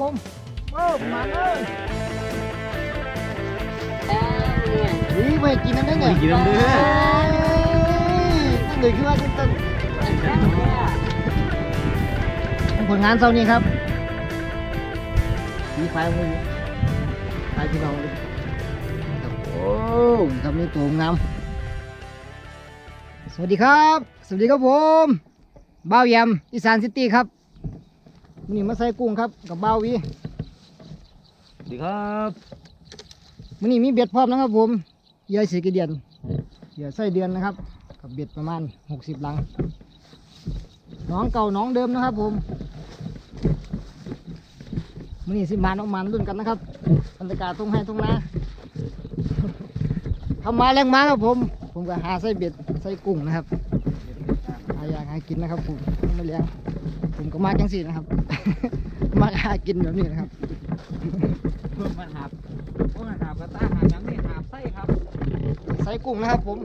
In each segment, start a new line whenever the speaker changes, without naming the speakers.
ผมเออมาเลยนี่ไปกินน้ำได้เนี่ย
ไปกินน้ำเด้อ
ตั้งเลยคือว่าต้นต้นผลงานเช้านี้ครับมีไฟมือไฟพี่น้องเลยครับโอ้ครับนี่ตัวงามสวัสดีครับ สวัสดีครับผมบ้าวแยมอีสานซิตี้ครับวั นนี้มาใส่กุ้งครับกับบ้าววี
สวัสดีครับ
วันนี้มีเบ็ดพร้อมนะครับผมเหยื่อสีกระเดียนเหยื่อไส้เดือนนะครับ กับเบ็ดประมาณหกสิบลังหน้องเก่าหน้องเดิมนะครับผมวันนี้สิมานออกมันรุ่นกันนะครับบรรยากาศตรงให้ตรงนาทำมาแรงมาครับผม ผมก็หาไส้เบ็ดไส้กุ้งนะครับหาอยากหากินนะครับผมไม่เลี้ยง ผมก็มาจังสี่นะครับ มาหากินแบบนี้นะครับ
เพิ่มมาหาบพวกหาบกระต้าหาบยังนี่หาบไส้ครับ
ไส้กุ้งนะครับผม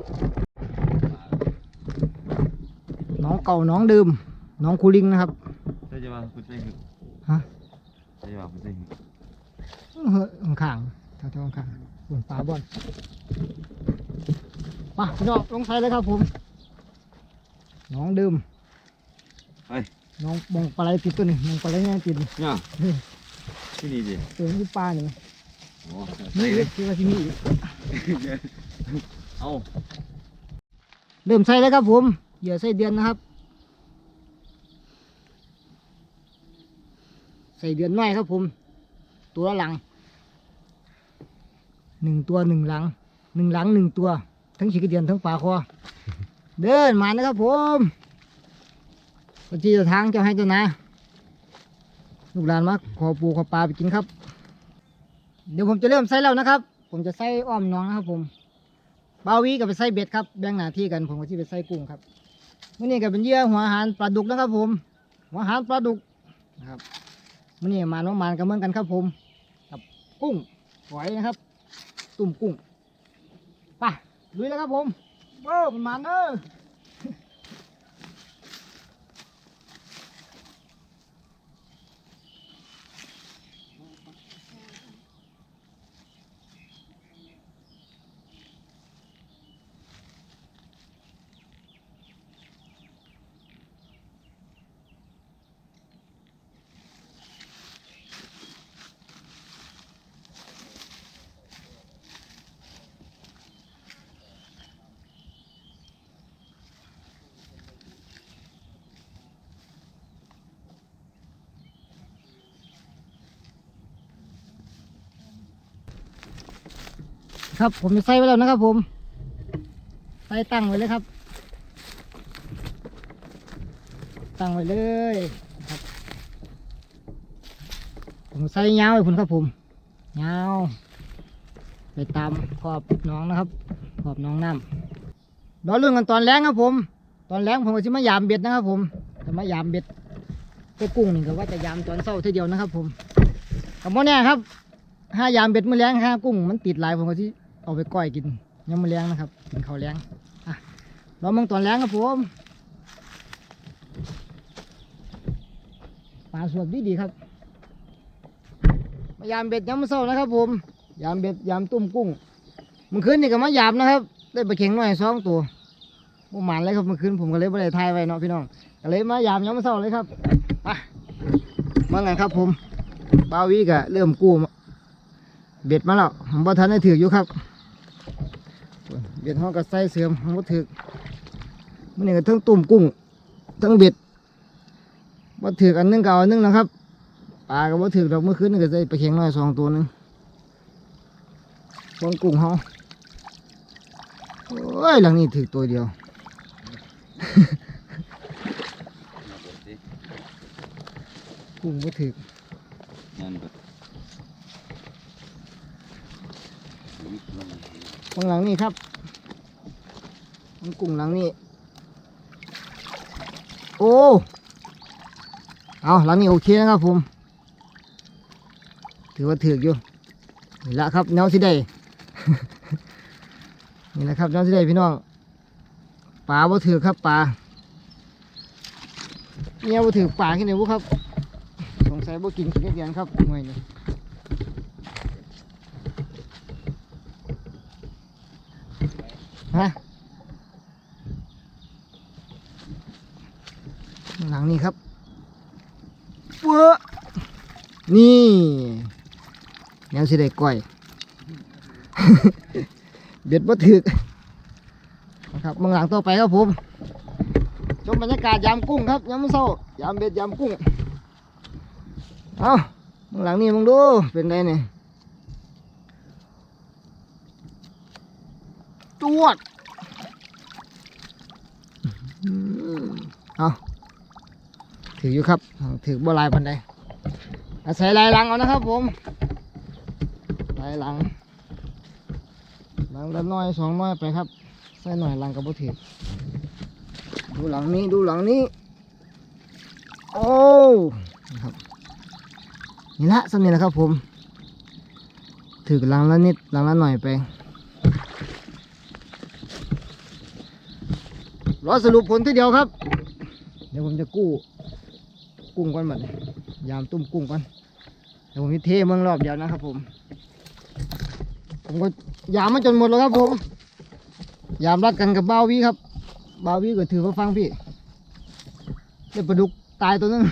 น้องเก่าน้องเดิมน้องคูลิงนะครับ
ใช่จะว่าคุณใช่หึ
ฮะ
ใช่จะว่าคุณใช่หึ
เฮ้ยข้างๆแถวๆข้างๆบนปลาบอลมาพี่น้องลงใส่เลยครับผม น้องเดิม
เฮ้ย
น้องมองปลาไหลติดตัวนี้มองปลาไหลยังติดนี่
เนี่ย
นี่
ที่นี่ดิ
ตัวนี้ปลานี่
โอ้
นี่
ใส่เลย
ที่ว่าที่นี่อีก
เอา
เริ่มใส่เลยครับผมเหยื่อใส่เดือนนะครับ ใส่เดือนน้อยครับผม ตัวละหลังหนึ่งตัวหนึ่งหลังหนึ่งหลังหนึ่งตัว ทั้งฉีกระเดียนทั้งปลาคอ เดินมานะครับผม วันที่จะทางเจ้าให้เจ้านาลูกหลานมาขอปูขอปลาไปกินครับ เดี๋ยวผมจะเริ่มใส่แล้วนะครับ ผมจะใส่อ้อมน้องนะครับ ผมบาวีกับไปใส่เบ็ดครับแบ่งหน้าที่กันผมก็ที่ไปใส่กุ้งครับมื่อนี้ก็เป็นเยื่อหัวหารปลาดุกนะครับ ผม หัวหารปลาดุกนะครับมื่อนี้มานว่ามานกันเหมือนกันครับ ผมกับกุ้งหอยนะครับ ตุ่มกุ้งไปลุยแล้วครับผมเบ้อมันมันเด้อ ครับ ผมจะใส่ไว้แล้วนะครับ ผมใส่ตั้งไว้เลยครับ ตั้งไว้เลยครับ ผมใส่ยาวไว้พุ่นครับผมยาวไปตามขอบน้องนะครับ ขอบน้องน้ำรอเรื่องกันตอนแรงครับผม ตอนแรงผมก็จะมายามเบ็ดนะครับ ผมจะมายามเบ็ดตัวกุ้งนี่ก็ว่าจะยามตอนเช้าทีเดียวนะครับ ผมกับโมเนี่ยครับห้ายามเบ็ดมือแรงห้ากุ้งมันติดหลายผมก็ที่ เอาไปก้อยกินยามมือแรงนะครับกินข้าวแรงอะรอมองตอนแรงครับผมปลาสวบดีดีครับมายามเบ็ดยามมื้อเช้านะครับ ผม ยามเบ็ดยามตุ้มกุ้งเมื่อคืนนี่ก็มายามนะครับ ได้ปลาเข็งหน่อยสองตัวบ่หมานเลยครับเมื่อคืนผมก็เลยไม่ได้ทายไว้เนาะพี่น้องก็เลยมายามยามมื้อเช้าเลยครับไปมาไงครับ ผมบาวีก็เริ่มกู้เบ็ดมาแล้วผมบ่ทันได้ถืออยู่ครับ เบ็ดห้องก็ใส่เสื่อมผมบ่ถือมันนี่ก็ทั้งตุ่มกุ้งทั้งเบ็ดบ่ถืออันหนึงก็เอาอันหนึงนะครับปลาก็บ่ถือดอกเมื่อคืนนี่ก็ใส่ปลาเข็งน้อยสองตัวหนึงบนกุ้งเฮาโอ้ยหลังนี้ถือตัวเดียวกุ้งบ่ถือ
นั่นก็
ข้างหลังนี่ครับ มันกุ้งหลังนี่โอ้เอาหลังนี้โอเคนะครับผม ถือว่าถืออยู่นี่ละครับแนวสิได้นี่นะครับแนวสิได้พี่น้องปลาบ่ถือครับปลาเนี่ยบ่ถือปลาที่ไหนบุครับสงสัยส่บ่กินขี้เดียนครับหน่วยนี่ฮะ หลังนี้ครับเว้อนี่ยังสิได้ก้อย เบ็ดบ่ถึกนะครับมืองหลังต่อไปครับผมชมบรรยากาศยามกุ้งครับยามมื้อเช้ายามเบ็ดยามกุ้งเอามืองหลังนี้มึงดูเป็นไงเนี่ยจวดเอา ถืออยู่ครับ ถือบ่ลายพันใดอาศัยลายหลังเอานะครับ ผมลายหลังหลังละน้อยสองน้อยไปครับ ใส่หน่อยหลังกับบุถีบดูหลังนี้ดูหลังนี้ โอ้ครับนี่ละสำเนียงนะครับผม ถือหลังละนิดหลังละหน่อยไปรอสรุปผลทีเดียวครับ เดี๋ยวผมจะกู้ กุ้งก่อนบัดนี้ยามตุ้มกุ้งก่อนเดี๋ยวผมจะเทเมืองรอบเดียวนะครับ ผม ผมก็ยามมาจนหมดแล้วครับ ผม ยามรัดกันกับบ่าววีครับบ่าววีก็ถือมาฟังพี่ได้ปลาดุกตายตัวนึง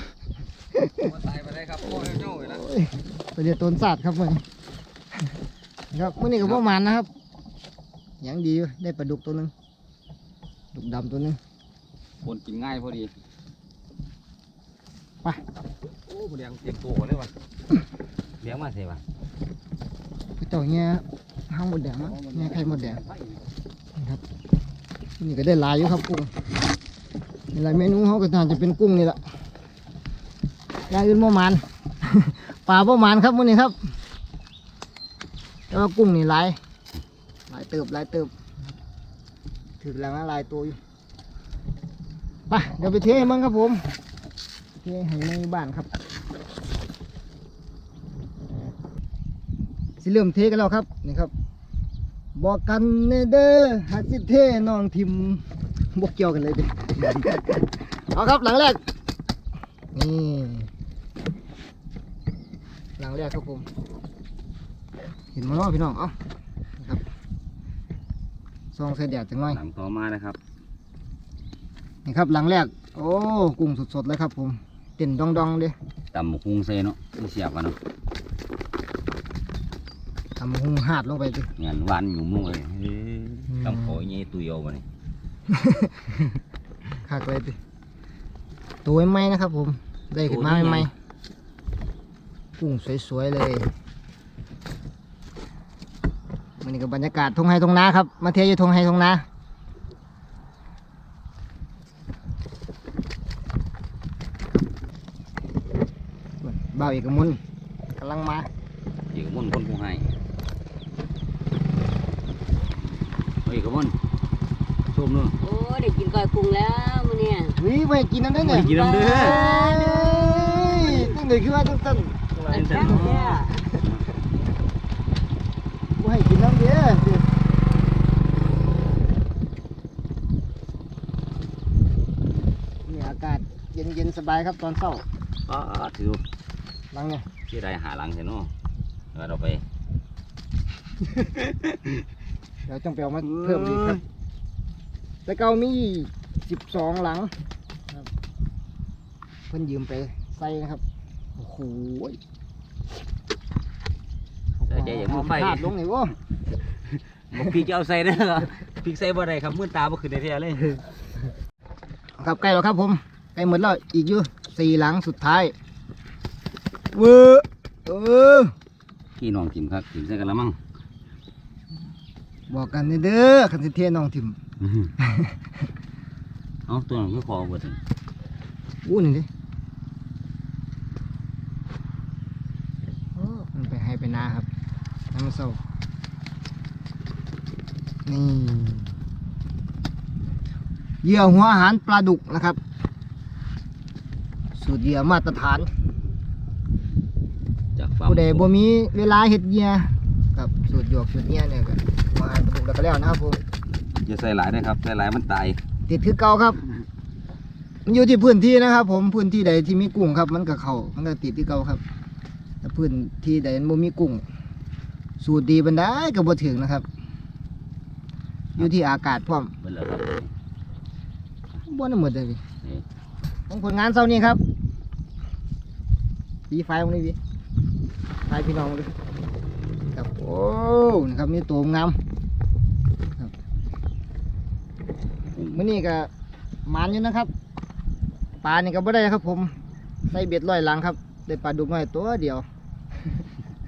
ตายไปได้ครับโอ้ยเจ้าเลยนะ
โอ้ยไปเรียกต้นศาสตร์ครับมื่อนี้ครับมื่อนี้ก็ประมาณนะครับยังดีอยู่ได้ปลาดุกตัวนึงดุกดำตัวนึง
คนกินง่ายพอดี
ไป
โอ้เลี้ยงเตรียมตัวเลยวะเลี้ยงมาเสียวะ
ไปเจ้าเงี้ยห้างหมดแดงมั้งเงี้ยไข่หมดแดงครับนี่ก็ได้หลายอยู่ครับกุ้งนี่แหละเมนูเขาก็น่าจะเป็นกุ้งนี่แหละอย่างอื่นบ่หมันปลาบ่หมันครับมื้อนี้ครับ แต่ว่ากุ้งนี่หลายหลายเติบหลายเติบถือแล้วนะหลายตัวอยู่ไปเดี๋ยวไปเทให้มันครับผม เทให้ในบ้านครับสิเริ่มเทกันแล้วครับนี่ครับ บอกกันเนเด้อหากสิเทน้องทิมบกเกี่ยวกันเลยดิเอาครับหลังแรกนี่หลังแรกครับผมเห็นมั้ยน้องพี่น้องเอ้านะครับซองใส่แดดจังหน่อย
หลังต่อมานะครับ
นี่ครับหลังแรก โอ้กุ้งสดๆเลยครับผม เต้นดองๆเลย
ตำหมกฮุงใส่เนาะไม่เสียบกันเนาะ
ทำหุงหาดลงไปดิ
งานหวานอยู่มุ่งเลยเฮ้ยตำโขยเงี้ยตุยเอาไปนี่
คักเลยดิตัวใหม่ๆนะครับ ผม ได้ขึ้นมาใหม่ๆกุ้งสวยๆเลยมันนี่ก็บรรยากาศทงไฮทงนาครับ มาเที่ยวอยู่ทงไฮทงนา บ่าวเอกมุนกำลังมา
อีกมุ่นคนผู้ให้เฮ้ยกระมุ่นชมเนาะ
โอ้ได้กินก้อยกุ้งแล้วมื้อเนี่ย
วิไปกินน้ำได้เนี่ย
ไปกินน้ำเด้อ
ตั้งแต่คือว่าตั้งต้น
อันแท้เนี่ย
กูให้กินน้ำเด้อสินี่อากาศเย็นเย็นๆสบายครับตอนเช้า
อ๋อถือ
หลังเนี่ย
ที่ไรหาหลังเห็นเนาะเดี๋ยวเราไป
เดี๋ยวจงไปเอามาเพิ่มอีกครับ แต่เก่ามีสิบสองหลังครับ เพิ่นยืมไปใส่นะครับ โอ้โห
แต่ใจอย่างมือไฟ
ขาดลงนี่โว้
บอกพี่จะเอาใส่ได้เหรอพี่ใส่บ่ได้ครับมือตาบ่ขึ้นในเทียเลย
ครับใกล้แล้วครับผมใกล้หมดแล้วอีกอยู่สี่หลังสุดท้าย เวอร์เออ
พี่น้องกิมครับกิมใส่กันละมั้ง
บอกกันเด้อคันสิเทน้องทิม
เอาตัวนั้นก็พอเบิดนี่
อู้นี่ดิโอ้มันไปให้ไปนาครับน้ำมันเศร้านี่เหยื่อหัวอาหารปลาดุกนะครับ สูตรเหยื่อมาตรฐาน
จากฟาร์ม
ผู้ใดบ่มีเวลาเฮ็ดเหยื่อกับสูตรหยวกสูตรเหยื่อเนี่ยก็หัวอาหารปลาดุกแล้วก็แล้วนะครับผม
จะใส่หลายนะครับใส่หลายมันตาย
ติดคือเก่าครับ มันอยู่ที่พื้นที่นะครับ ผมพื้นที่ใดที่มีกุ้งครับ มันก็เขามันก็ติดที่เก่าครับแต่พื้นที่ใดมันบ่มีกุ้ง สูตรดีบันไดก็บ่ถึงนะครับ อยู่ที่อากาศพร้อม
เบิ่งแล้วครับ
บ่น่าหมดเลยพี่
นี่
ของผลงานเช้านี้ครับปีไฟตรงนี้พี่ ไฟพี่น้องเลยครับโอ้นะครับมีตัวงามครับมื้อนี้ก็หมานอยู่นะครับปลานี่ก็บ่ได้ครับ ผมใส่เบ็ดร้อยหลังครับได้ปลาดุกน้อยตัวเดียว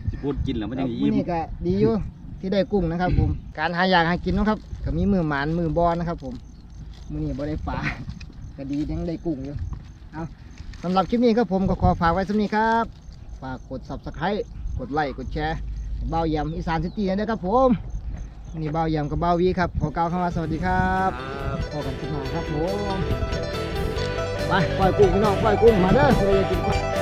สิพูดกินแล้วมันยัง
มื้
ยิ้
อ
ม
นี้ก็ดีอยู่ที่ได้กุ้งนะครับ ผม การหาอยากหากินเนาะครับก็มีมือหมานมือบอนะครับ ผมมื้อนี้บ่ได้ปลาก็ดียังได้กุ้งอยู่เอาสำหรับคลิปนี้ครับผมก็ขอฝากไว้สำนี้ครับ ฝากกด subscribe กดไลค์กดแชร์เบาเยี่ยมอีสานซิตี้นะครับผมวันนี่เบาเยี่ยมกับเบาวีครับขอกล่าวคำว่าสวัสดีครับพบกันคลิปหน้าครับผมไปปล่อยกุ้งพี่น้องปล่อยกุ้งมาเด้อเราจะกินกุ้ง